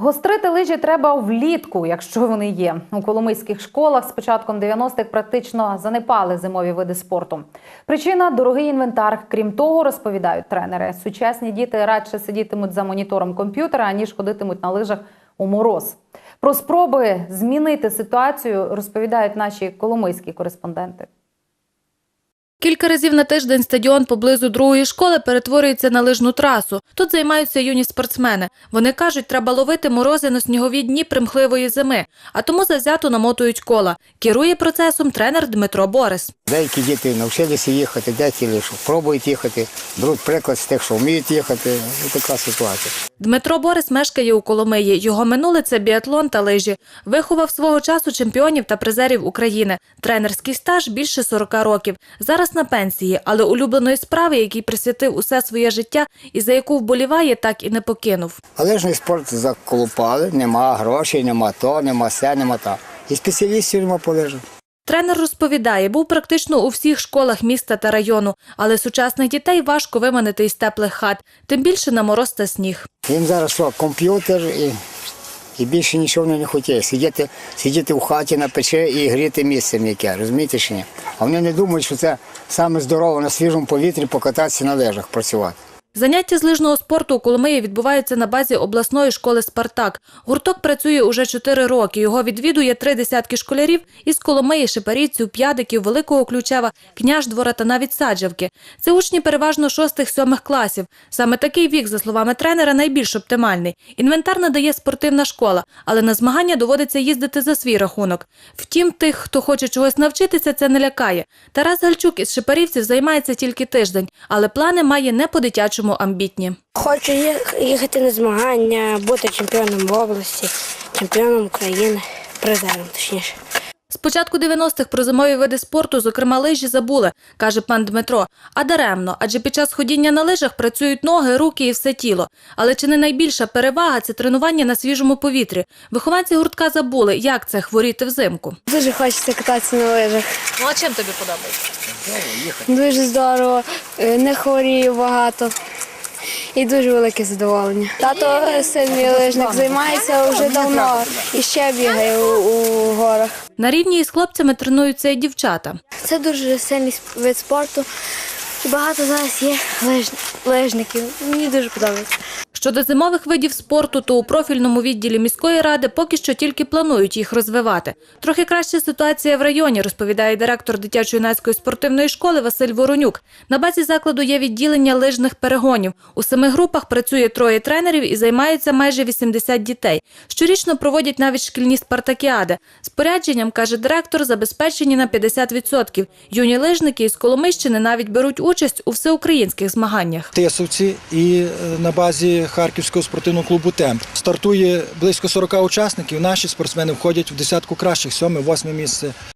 Гострити лижі треба влітку, якщо вони є. У коломийських школах з початком 90-х практично занепали зимові види спорту. Причина дорогий інвентар. Крім того, розповідають тренери. Сучасні діти радше сидітимуть за монітором комп'ютера, аніж ходитимуть на лижах у мороз. Про спроби змінити ситуацію розповідають наші коломийські кореспонденти. Кілька разів на тиждень стадіон поблизу другої школи перетворюється на лижну трасу. Тут займаються юні спортсмени. Вони кажуть, треба ловити морози на снігові дні примхливої зими, а тому завзято намотують кола. Керує процесом тренер Дмитро Борис. Деякі діти навчилися їхати, деякі лише пробують їхати, беруть приклад з тих, що вміють їхати. Ось така ситуація. Дмитро Борис мешкає у Коломиї. Його минуле це біатлон та лижі. Виховав свого часу чемпіонів та призерів України. Тренерський стаж більше 40 років. Зараз на пенсії, але улюбленої справи, якій присвятив усе своє життя і за яку вболіває, так і не покинув. Ж спорт заколупали, нема грошей, нема то, нема се, нема та. І спеціалістів нема полежу. Тренер розповідає, був практично у всіх школах міста та району, але сучасних дітей важко виманити із теплих хат, тим більше на мороз та сніг. Їм зараз комп'ютер і, і більше нічого не хотять. Сидіти, сидіти в хаті на печі і гріти місце м'яке, розумієте чи ні? А вони не думають, що це саме здорово на свіжому повітрі покататися на лежах, працювати. Заняття з лижного спорту у Коломиї відбуваються на базі обласної школи «Спартак». Гурток працює уже чотири роки. Його відвідує три десятки школярів із Коломиї, Шепарівців, П'ядиків, Великого Ключева, Княждвора та навіть Саджавки. Це учні переважно шостих-сьомих класів. Саме такий вік, за словами тренера, найбільш оптимальний. Інвентар надає спортивна школа, але на змагання доводиться їздити за свій рахунок. Втім, тих, хто хоче чогось навчитися, це не лякає. Тарас Гальчук із Шепарівців займається тільки тиждень, але плани має не по-дитячому амбітні. Хочу їх- їхати на змагання, бути чемпіоном в області, чемпіоном України, призером точніше. З початку 90-х про зимові види спорту, зокрема лижі, забули, каже пан Дмитро. А даремно, адже під час ходіння на лижах працюють ноги, руки і все тіло. Але чи не найбільша перевага це тренування на свіжому повітрі? Вихованці гуртка забули, як це хворіти взимку. Дуже хочеться кататися на лижах. Ну а чим тобі подобається? Дуже здорово, е, не хворію багато. І дуже велике задоволення. Тато сильний лижник займається вже давно і ще бігає у, у горах. На рівні із хлопцями тренуються і дівчата. Це дуже сильний вид спорту. Багато зараз є лиж, лижників. Мені дуже подобається. Щодо зимових видів спорту, то у профільному відділі міської ради поки що тільки планують їх розвивати. Трохи краща ситуація в районі, розповідає директор дитячо-юнацької спортивної школи Василь Воронюк. На базі закладу є відділення лижних перегонів. У семи групах працює троє тренерів і займаються майже 80 дітей. Щорічно проводять навіть шкільні спартакіади. Спорядженням, каже директор, забезпечені на 50%. Юні лижники із Коломийщини навіть беруть участь у всеукраїнських змаганнях. Тисовці і е, на базі Харківського спортивного клубу Темп. Стартує близько 40 учасників. Наші спортсмени входять в десятку кращих, сьоме, восьме місце.